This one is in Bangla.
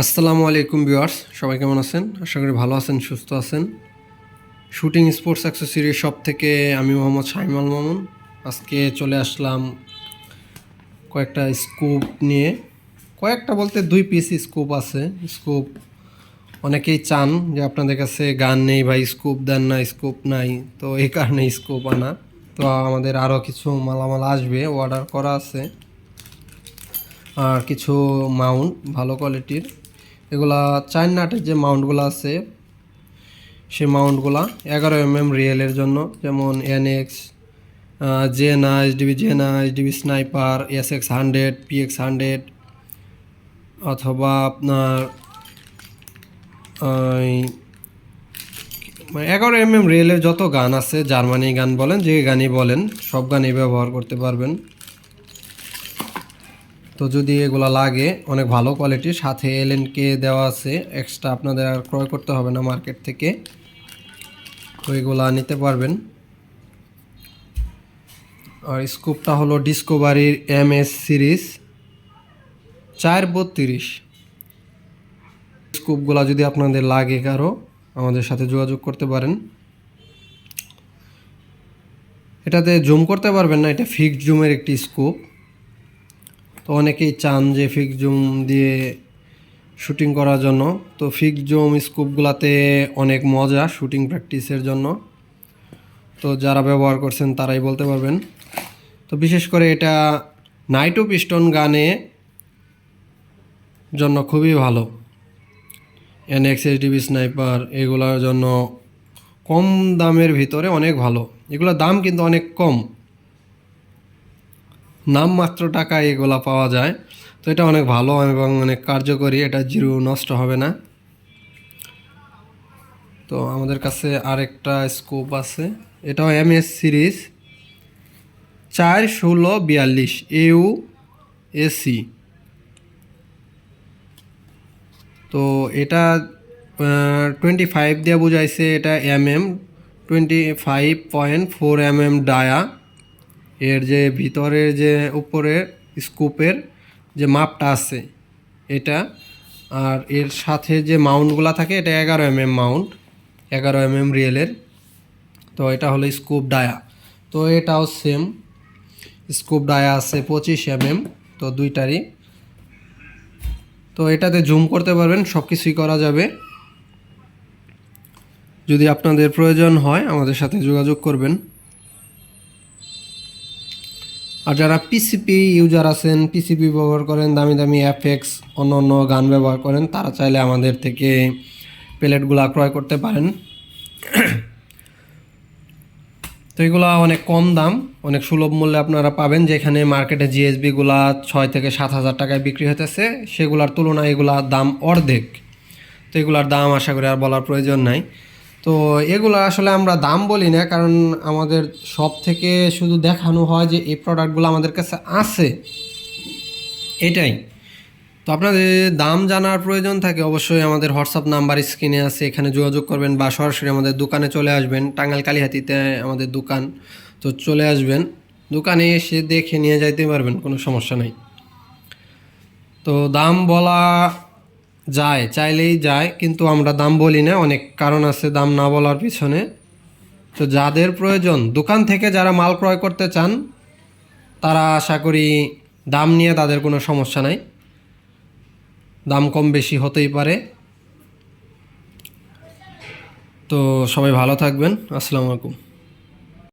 আসসালামু আলাইকুম ভিউয়ার্স, সবাই কেমন আছেন? আশা করি ভালো আছেন, সুস্থ আছেন। শুটিং স্পোর্টস অ্যাক্সেসরি শপ থেকে আমি মোহাম্মদ শাহিমাল মামুন। আজকে চলে আসলাম কয়েকটা স্কুপ নিয়ে। কয়েকটা বলতে দুই পিস স্কুপ আছে। স্কুপ অনেকেই চান যে আপনাদের কাছে গান নেই বা স্কুপ দেন না স্কুপ নাই, তো এই কারণে স্কুপ আনা। তো আমাদের আরও কিছু মালামাল আসবে অর্ডার করা আছে। আর কিছু মাউন্ট, ভালো কোয়ালিটির এগুলা চার নাটের যে মাউন্টগুলো আছে সে মাউন্টগুলা এগারো এম এম রিয়েলের জন্য, যেমন এনএক্স জেনা এইচডিবি জেনা HDB sniper S X hundred, PX hundred, অথবা আপনার এগারো এম এম রিয়েলের যত গান আছে, জার্মানি গান বলেন, যে গানই বলেন, সব গানই ব্যবহার করতে পারবেন। তো যদি এগুলো লাগে, অনেক ভালো কোয়ালিটির সাথে এলএনকে দেওয়া আছে এক্সট্রা আপনাদের আর ক্রয় করতে হবে না মার্কেট থেকে। তো এগুলা নিতে পারবেন। আর স্কুপটা হলো ডিসকোভারির এম এস সিরিজ চার বত্রিশ। স্কুপগুলো যদি আপনাদের লাগে কারও, আমাদের সাথে যোগাযোগ করতে পারেন। এটাতে জুম করতে পারবেন না, এটা ফিক্সড জুমের একটি স্কুপ তো অনেকেই চান যে ফিক্স জুম দিয়ে শুটিং করার জন্য। তো ফিক্স জুম স্কুপগুলোতে অনেক মজা শুটিং প্র্যাকটিসের জন্য। তো যারা ব্যবহার করছেন তারাই বলতে পারবেন। তো বিশেষ করে এটা নাইটো পিস্টন গানে জন্য খুবই ভালো। এনএক্স এইচডিবি স্নাইপার এগুলোর জন্য কম দামের ভিতরে অনেক ভালো। এগুলোর দাম কিন্তু অনেক কম। নামমাত্র টাকা এগুলা পাওয়া যায়। তো এটা অনেক ভালো এবং অনেক কার্যকরী, এটা জিরো নষ্ট হবে না। তো আমাদের কাছে আরেকটা স্কোপ আছে। এটাও এম এস সিরিজ চার ষোলো বিয়াল্লিশ ইউ এসি তো এটা টোয়েন্টি ফাইভ দিয়ে বুঝাইছে এটা M M twenty five point four M M dia. এর যে ভিতরের যে উপরের স্কুপের যে মাপটা আছে এটা, আর এর সাথে যে মাউন্টগুলো থাকে, এটা এগারো এম এম মাউন্ট, এগারো এম এম রিয়েলের। তো এটা হলো স্কুপ ডায়া। তো এটাও সেম, স্কুপ ডায়া আছে পঁচিশ এম এম তো দুইটারই। তো এটাতে জুম করতে পারবেন সব কিছুই করা যাবে। যদি আপনাদের প্রয়োজন হয়, আমাদের সাথে যোগাযোগ করবেন। আর যারা পিসিপি ইউজার আছেন পিসিপি ব্যবহার করেন, দামি দামি অ্যাফেক্স অন্য অন্য গান ব্যবহার করেন, তারা চাইলে আমাদের থেকে প্লেটগুলো ক্রয় করতে পারেন। তো এগুলো অনেক কম দাম, অনেক সুলভ মূল্যে আপনারা পাবেন, যেখানে মার্কেটে জিএসবিগুলা ছয় থেকে সাত হাজার টাকায় বিক্রি হতেছে সেগুলোর তুলনায় এগুলার দাম অর্ধেক। তো এগুলার দাম আশা করি আর বলার প্রয়োজন নাই। তো এগুলো আসলে আমরা দাম বলি না, কারণ আমাদের সব থেকে শুধু দেখানো হয় যে এই প্রোডাক্টগুলো আমাদের কাছে আছে। এটাই। তো আপনাদের দাম জানার প্রয়োজন থাকে অবশ্যই আমাদের হোয়াটসঅ্যাপ নাম্বার স্ক্রিনে আছে, এখানে যোগাযোগ করবেন বা সরাসরি আমাদের দোকানে চলে আসবেন টাঙ্গাল কালীহাতিতে আমাদের দোকান। তো চলে আসবেন, দোকানে এসে দেখে নিয়ে যাইতে পারবেন, কোনো সমস্যা নেই। তো দাম বলা যায়, চাইলেই যায়, কিন্তু আমরা দাম বলি না, অনেক কারণ আছে দাম না বলার পিছনে। তো যাদের প্রয়োজন, দোকান থেকে যারা মাল ক্রয় করতে চান, তারা আশা করি দাম নিয়ে তাদের কোনো সমস্যা নাই। দাম কম বেশি হতেই পারে। তো সবাই ভালো থাকবেন। আসসালামু আলাইকুম।